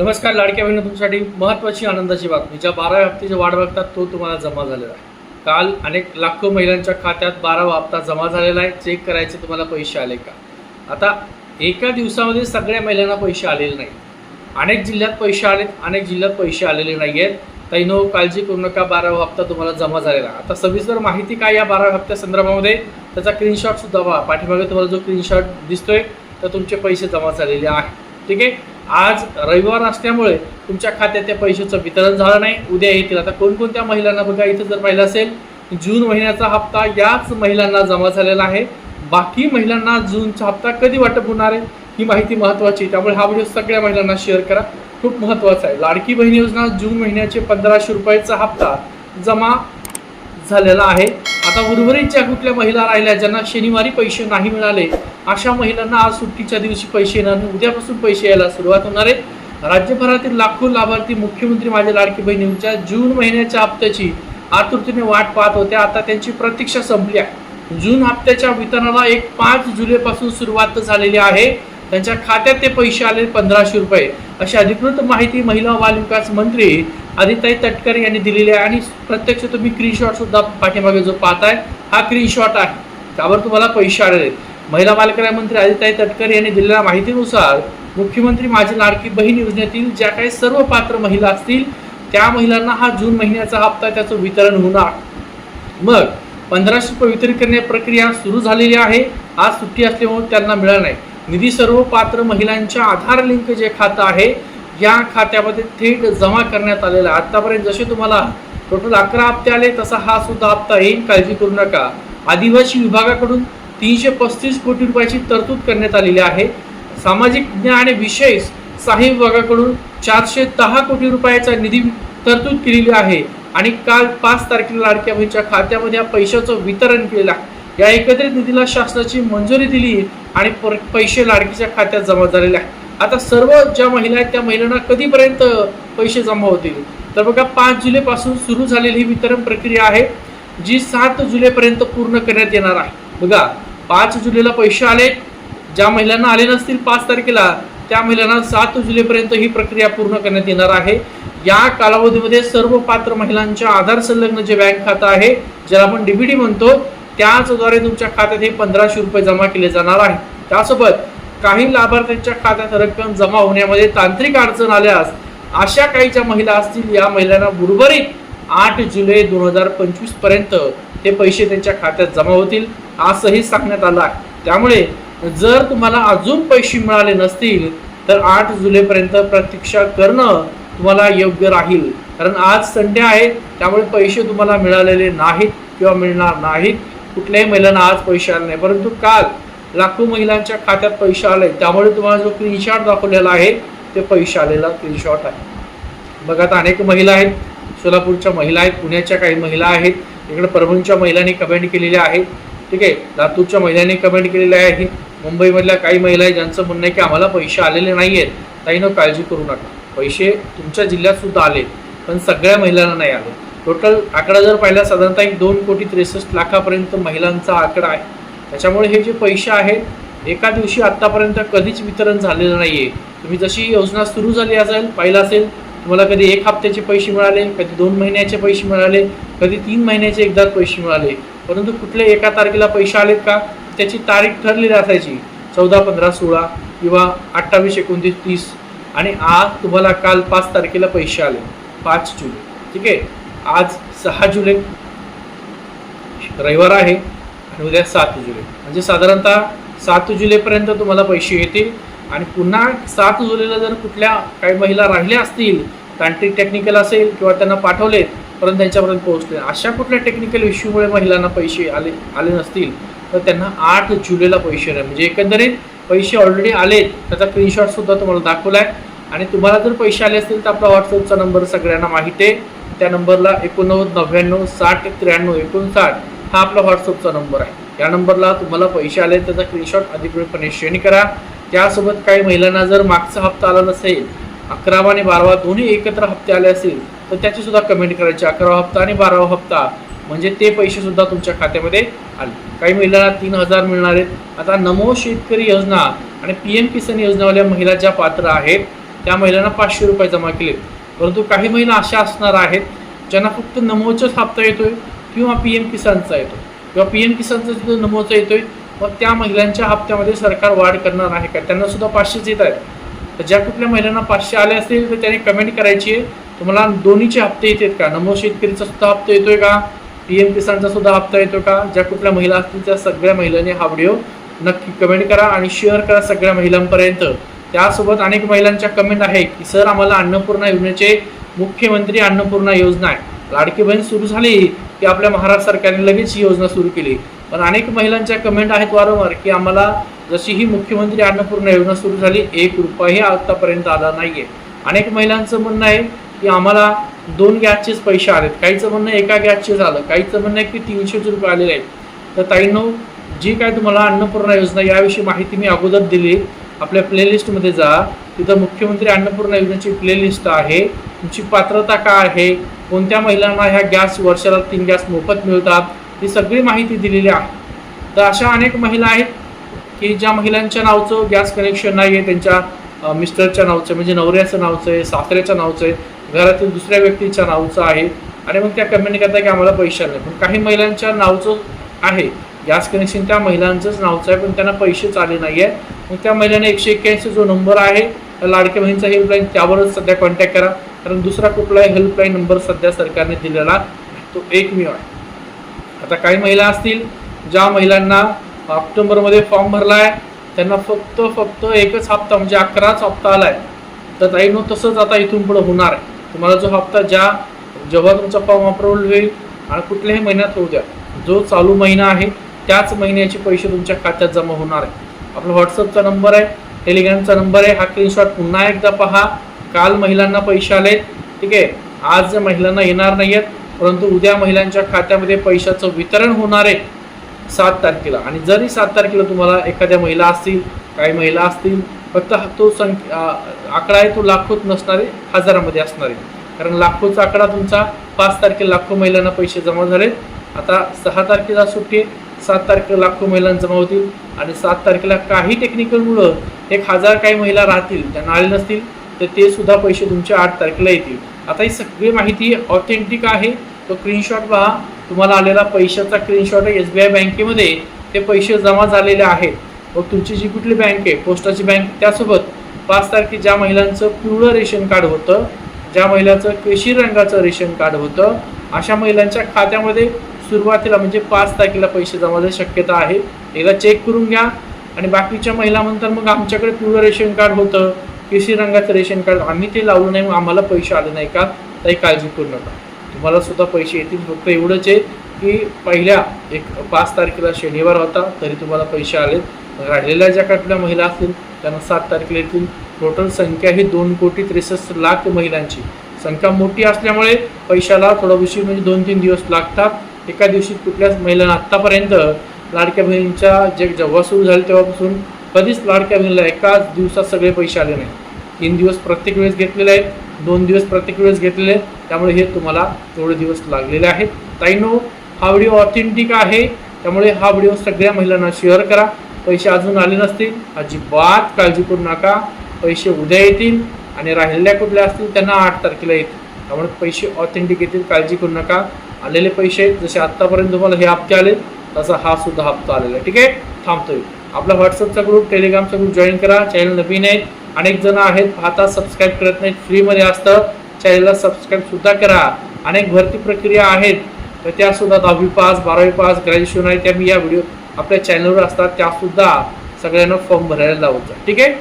नमस्कार लाडक्या बहिणी तुमच्यासाठी महत्त्वाची आनंदाची बातमी. ज्या बारा हप्त्याची वाढ बघतात तो तुम्हाला जमा झालेला आहे. काल अनेक लाखो महिलांच्या खात्यात बारावा हप्ता जमा झालेला आहे. चेक करायचे तुम्हाला पैसे आले का? आता एका दिवसामध्ये सगळ्या महिलांना पैसे आलेले नाही अनेक जिल्ह्यात पैसे आलेत अनेक जिल्ह्यात पैसे आलेले नाही आहेत तैनो काळजी करू नका बारावा हप्ता तुम्हाला जमा झालेला आहे. आता सविस्तर माहिती काय या बाराव्या हप्त्या संदर्भामध्ये? त्याचा स्क्रीनशॉट सुद्धा पाठीमागे तुम्हाला जो स्क्रीनशॉट दिसतोय तर तुमचे पैसे जमा झालेले आहेत ठीक आहे? आज रविवार असल्यामुळे तुमच्या खात्यात त्या पैशाचं वितरण झालं नाही. उद्या येतील. आता कोणकोणत्या महिलांना बघा इथं जर पाहिलं असेल जून महिन्याचा हप्ता याच महिलांना जमा झालेला आहे. बाकी महिलांना जूनचा हप्ता कधी वाटप होणार आहे ही माहिती महत्त्वाची आहे. त्यामुळे हा व्हिडिओ सगळ्या महिलांना शेअर करा. खूप महत्त्वाचा आहे. लाडकी बहीण योजना जून महिन्याचे पंधराशे रुपयाचा हप्ता जमा झालेला आहे. आता उर्वरित ज्या कुठल्या महिला राहिल्या ज्यांना शनिवारी पैसे नाही मिळाले अशा महिलांना आज सुट्टीच्या दिवशी पैसे येणार नाही. उद्यापासून पैसे यायला सुरुवात होणार आहे. राज्यभरातील लाखो लाभार्थी मुख्यमंत्री माझ्या लाडकी बहिणींच्या जून महिन्याच्या हप्त्याची आतुरतेने वाट पाहत होत्या आता त्यांची प्रतीक्षा संपली आहे. जून हप्त्याच्या वितरणाला एक पाच जुलैपासून सुरुवात झालेली आहे. त्यांच्या खात्यात ते पैसे आले पंधराशे रुपये. अशी अधिकृत माहिती महिला बालविकास मंत्री आदिताई तटकर यांनी दिलेली आहे. आणि प्रत्यक्ष तुम्ही क्रीनशॉटसुद्धा पाठीमागे जो पाहताय हा क्रीनशॉट आहे. त्यावर तुम्हाला पैसे आढळेल. आहेत. महिला बालकल्याण मंत्री आदिताई तटकर यांनी दिलेल्या माहितीनुसार मुख्यमंत्री माझी लाडकी बहीण योजनेतील ज्या काही सर्व पात्र महिला असतील त्या महिलांना हा जून महिन्याचा हप्ता त्याचं वितरण होणार. मग पंधराशे रुपये वितरित करण्याची प्रक्रिया सुरू झालेली आहे. आज सुट्टी असल्यामुळे त्यांना मिळालं नाही. निधी सर्व पात्र महिलांच्या आधार लिंक जे खातं आहे या खात्यामध्ये थेट जमा करण्यात आलेला आहे. जसे तुम्हाला टोटल अकरा हप्ते आले तसा हा सुद्धा हप्ता येईल. काळजी करू नका. आदिवासी विभागाकडून तीनशे पस्तीस कोटी रुपयाची तरतूद करण्यात आलेली आहे. सामाजिक न्याय आणि विशेष सहाय्य विभागाकडून चारशे दहा कोटी रुपयाचा निधी तरतूद केलेली आहे. आणि काल पाच तारखेला लाडक्या बहिणीच्या खात्यामध्ये या पैशाचं वितरण केलेलं आहे. या एकत्रित निधीला शासनाची मंजुरी दिली आणि पर- पैसे लाडकीच्या खात्यात जमा झालेले आहे आता सर्व ज्या महिला आहेत त्या महिलांना कधीपर्यंत पैसे जमा होतील? तर बघा पाच जुलैपासून सुरू झालेली ही वितरण प्रक्रिया आहे जी सात जुलैपर्यंत पूर्ण करण्यात येणार आहे. बघा पाच जुलैला पैसे आले ज्या महिलांना आले नसतील पाच तारखेला त्या महिलांना सात जुलैपर्यंत ही प्रक्रिया पूर्ण करण्यात येणार आहे. या कालावधीमध्ये सर्व पात्र महिलांच्या आधार संलग्न जे बँक खातं आहे ज्याला आपण डीबीडी म्हणतो त्याचद्वारे तुमच्या खात्यात हे पंधराशे रुपये जमा केले जाणार आहे. त्यासोबत काही लाभार्थ्यांच्या खात्यात रक्कम जमा होण्यामध्ये तांत्रिक अडचण आल्यास अशा काही ज्या महिला असतील या महिलांना उर्वरित आठ जुलै दोन हजार पंचवीसपर्यंत हे पैसे त्यांच्या खात्यात जमा होतील असंही सांगण्यात आलं आहे. त्यामुळे जर तुम्हाला अजून पैसे मिळाले नसतील तर आठ जुलैपर्यंत प्रतीक्षा करणं तुम्हाला योग्य राहील. कारण आज संडे आहे त्यामुळे पैसे तुम्हाला मिळालेले नाहीत किंवा मिळणार नाहीत. कुठल्याही महिलांना आज पैसे आले नाही परंतु काल लाखो महिलांच्या खात्यात पैसे आले. त्यामुळे तुम्हाला जो स्क्रीनशॉट दाखवलेला आहे ते पैसे आलेला स्क्रीनशॉट आहे. बघा आता अनेक महिला आहेत. सोलापूरच्या महिला आहेत पुण्याच्या काही महिला आहेत. इकडे परभणीच्या महिलांनी कमेंट केलेल्या आहेत. ठीक आहे? लातूरच्या महिलांनी कमेंट केलेल्या आहे मुंबईमधल्या काही महिला आहेत ज्यांचं म्हणणं आहे की आम्हाला पैसे आलेले नाही आहेत ताईनं काळजी करू नका. पैसे तुमच्या जिल्ह्यात सुद्धा आले पण सगळ्या महिलांना नाही आले. टोटल आकडा जर पाहिला साधारणतः एक दोन कोटी त्रेसष्ट लाखापर्यंत महिलांचा आकडा आहे. त्याच्यामुळे हे जे पैसे आहेत एका दिवशी आत्तापर्यंत कधीच वितरण झालेलं नाही आहे तुम्ही जशी योजना सुरू झाली असेल पाहिलं असेल तुम्हाला कधी एक हप्त्याचे पैसे मिळाले कधी दोन महिन्याचे पैसे मिळाले कधी तीन महिन्याचे एकदा पैसे मिळाले. परंतु कुठल्या एका तारखेला पैसे आलेत का? त्याची तारीख ठरलेली असायची. चौदा पंधरा सोळा किंवा अठ्ठावीस एकोणतीस तीस. आणि आज तुम्हाला काल पाच तारखेला पैसे आले. पाच जुलै ठीक आहे? आज सहा जुलै. रविवार आहे. आणि उद्या सात जुलै. म्हणजे साधारणतः सात जुलैपर्यंत तुम्हाला पैसे येतील. आणि पुन्हा सात जुलैला जर कुठल्या काही महिला राहिल्या असतील तांत्रिक टेक्निकल असेल किंवा त्यांना पाठवलेत परंतु त्यांच्यापर्यंत पोहोचले अशा कुठल्या टेक्निकल इश्यूमुळे महिलांना पैसे आले आले नसतील तर त्यांना आठ जुलैला पैसे नाही म्हणजे एकंदरीत पैसे ऑलरेडी आलेत त्याचा स्क्रीनशॉटसुद्धा तुम्हाला दाखवला आहे आणि तुम्हाला जर पैसे आले असतील तर आपला व्हॉट्सअपचा नंबर सगळ्यांना माहिती आहे. त्या नंबरला एकोणनव्वद नव्याण्णव साठ त्र्याण्णव एकोणसाठ हा आपला व्हॉट्सअपचा नंबर आहे. या नंबरला तुम्हाला पैसे आले त्याचा स्क्रीनशॉट अधिकृतपणे शेअर करा. त्यासोबत काही महिलांना जर मागचा हप्ता आला नसेल अकरावा आणि बारावा दोन्ही एकत्र हप्ते आले असतील तर त्याची सुद्धा कमेंट करायची. अकरावा हप्ता आणि बारावा हप्ता म्हणजे ते पैसे सुद्धा तुमच्या खात्यामध्ये आले. काही महिलांना तीन हजार मिळणार आहेत. आता नमो शेतकरी योजना आणि पी एम किसान योजनावाल्या महिला ज्या पात्र आहेत त्या महिलांना पाचशे रुपये जमा केले परंतु काही महिला अशा असणार आहेत ज्यांना फक्त नमोचाच हप्ता येतोय. किंवा पी एम किसानचा येतो. किंवा पी एम किसानचा सुद्धा नमोचा येतोय मग त्या महिलांच्या हप्त्यामध्ये सरकार वाढ करणार आहे का? त्यांना सुद्धा पाचशेच येत आहेत. तर ज्या कुठल्या महिलांना पाचशे आले असतील तर त्यांनी कमेंट करायची आहे. तुम्हाला दोन्हीचे हप्ते येतात का? नमो शेतकरीचा सुद्धा हप्ता येतोय का? पी एम किसानचा सुद्धा हप्ता येतो का? ज्या कुठल्या महिला असतील त्या सगळ्या महिलांनी हा व्हिडिओ नक्की कमेंट करा आणि शेअर करा सगळ्या महिलांपर्यंत. त्यासोबत अनेक महिलांच्या कमेंट आहे की सर आम्हाला अन्नपूर्णा योजनेचे मुख्यमंत्री अन्नपूर्णा योजना आहे. लाडकी बहीण सुरू झाली. की आपल्या महाराष्ट्र सरकारने लगेच ही योजना सुरू केली. पण अनेक महिलांच्या कमेंट आहेत वारंवार की आम्हाला जशी ही मुख्यमंत्री अन्नपूर्णा योजना सुरू झाली एक रुपयाही आतापर्यंत आला नाही आहे अनेक महिलांचं म्हणणं आहे की आम्हाला दोन गॅसचेच पैसे आलेत. काहीचं म्हणणं एका गॅसचे झालं काहीचं म्हणणं आहे की तीनशेच रुपये आलेले आहेत. तर ताईंनो जी काय तुम्हाला अन्नपूर्णा योजना याविषयी माहिती मी अगोदर दिली. आपल्या प्लेलिस्टमध्ये जा. तिथं मुख्यमंत्री अन्नपूर्णा योजनेची प्लेलिस्ट आहे. तुमची पात्रता काय आहे? कोणत्या महिलांना ह्या गॅस वर्षाला तीन गॅस मोफत मिळतात ही सगळी माहिती दिलेली आहे. तर अशा अनेक महिला आहेत की ज्या महिलांच्या नावचं गॅस कनेक्शन नाही आहे त्यांच्या मिस्टरच्या नावचं म्हणजे नवऱ्याचं नावचं आहे सासऱ्याच्या नावचं आहे घरातील दुसऱ्या व्यक्तीच्या नावचं आहे. आणि मग त्या कमेंट करतात की आम्हाला पैसे नाही पण काही महिलांच्या नावचं आहे. गॅस कनेक्शन त्या महिलांचंच नावचं आहे पण त्यांना पैसेच आले नाही आहे मग त्या महिलांना एकशे एक्क्याऐंशी जो नंबर आहे त्या लाडक्या बहिणीचा हेल्पलाईन त्यावरच सध्या कॉन्टॅक्ट करा. कारण दुसरा कुठलाही हेल्पलाईन नंबर सध्या सरकारने दिलेला तो एकमेव आहे. आता काही महिला असतील ज्या महिलांना ऑक्टोबरमध्ये फॉर्म भरला आहे त्यांना फक्त फक्त एकच हप्ता म्हणजे अकराच हप्ता आला आहे तर ताईनो तसंच आता इथून पुढे होणार आहे. तुम्हाला जो हप्ता ज्या जेव्हा तुमचा फॉर्म अप्रुव्हल होईल आणि कुठल्याही महिन्यात होऊ द्या जो चालू महिना आहे त्याच महिन्याचे पैसे तुमच्या खात्यात जमा होणार आहे. आपला व्हॉट्सअपचा नंबर आहे टेलिग्रामचा नंबर आहे हा स्क्रीनशॉट पुन्हा एकदा पहा. काल महिलांना पैसे आलेत ठीक आहे? आज महिलांना येणार नाही आहेत परंतु उद्या महिलांच्या खात्यामध्ये पैशाचं वितरण होणार आहे सात तारखेला. आणि जरी सात तारखेला तुम्हाला एखाद्या महिला असतील काही महिला असतील फक्त तो संख्या आकडा आहे तो लाखोत नसणारे हजारामध्ये असणार. आहे कारण लाखोचा आकडा तुमचा पाच तारखेला लाखो महिलांना पैसे जमा झालेत. आता सहा तारखेला सुट्टी सात तारखेला लाखो महिलांना जमा होतील. आणि सात तारखेला काही टेक्निकलमुळं एक हजार काही महिला राहतील त्यांना आले नसतील तर ते सुद्धा पैसे तुमच्या आठ तारखेला येतील. आता ही सगळी माहिती ऑथेंटिक आहे. तो स्क्रीनशॉट पहा. तुम्हाला आलेला पैशाचा स्क्रीनशॉट एस बी आय बँकेमध्ये. ते पैसे जमा झालेले आहेत. मग तुमची जी कुठली बँक आहे पोस्टाची बँक त्यासोबत पाच तारखे ज्या महिलांचं पिवळं रेशन कार्ड होतं ज्या महिलाचं केशरी रंगाचं रेशन कार्ड होतं अशा महिलांच्या खात्यामध्ये सुरुवातीला म्हणजे पाच तारखेला पैसे जमा शक्यता आहे. एकदा चेक करून घ्या. आणि बाकीच्या महिला म्हणतात मग आमच्याकडे पिवळं रेशन कार्ड होतं. केशरी रंगाचं रेशन कार्ड आम्ही ते लावलं नाही मग आम्हाला पैसे आले नाही का? काही काळजी करू नका. तुम्हाला सुद्धा पैसे येतील. फक्त एवढंच आहे की पहिल्या एक पाच तारखेला शनिवार होता तरी तुम्हाला पैसे आलेत राहिलेल्या ज्या कुठल्या महिला असतील त्यांना सात तारखेला येतील. टोटल संख्या ही दोन कोटी त्रेसष्ट लाख महिलांची. संख्या मोठी असल्यामुळे पैशाला थोडा उशीर म्हणजे दोन तीन दिवस लागतात. एका दिवशी कुठल्याच महिलांना आत्तापर्यंत लाडक्या बहिणींच्या जे जेव्हा सुरू झाले तेव्हापासून कधीच लाडक्या बहिणीला एकाच दिवसात सगळे पैसे आले नाही. तीन दिवस प्रत्येक वेळेस घेतलेले आहेत दोन दिवस प्रत्येक वेळेस घेतलेले आहेत. त्यामुळे हे तुम्हाला तेवढे दिवस लागलेले आहेत. ताईनो हा व्हिडिओ ऑथेंटिक आहे. त्यामुळे हा व्हिडिओ सगळ्या महिलांना शेअर करा. पैसे अजून आले नसतील अजिबात काळजी करू नका. पैसे उद्या येतील आणि राहिलेल्या कुठल्या असतील त्यांना आठ तारखेला येतील. त्यामुळे पैसे ऑथेंटिक येतील काळजी करू नका. आलेले पैसे आहेत जसे आत्तापर्यंत तुम्हाला हे हप्ते आले तसा हा सुद्धा हप्ता आलेला आहे. ठीक आहे? थांबतोय. आपला व्हॉट्सअपचा ग्रुप टेलिग्रामचा ग्रुप जॉईन करा. चॅनल नवीन आहेत अनेक जण आहेत पाहता सबस्क्राईब करत नाहीत फ्रीमध्ये असतं चॅनलला सबस्क्राईबसुद्धा करा. अनेक भरती प्रक्रिया आहेत. तर त्यासुद्धा दहावी पास बारावी पास ग्रॅज्युएशन आहे त्या मी या व्हिडिओ आपल्या चॅनलवर असतात. त्यासुद्धा सगळ्यांना फॉर्म भरायला लावत. जा ठीक आहे?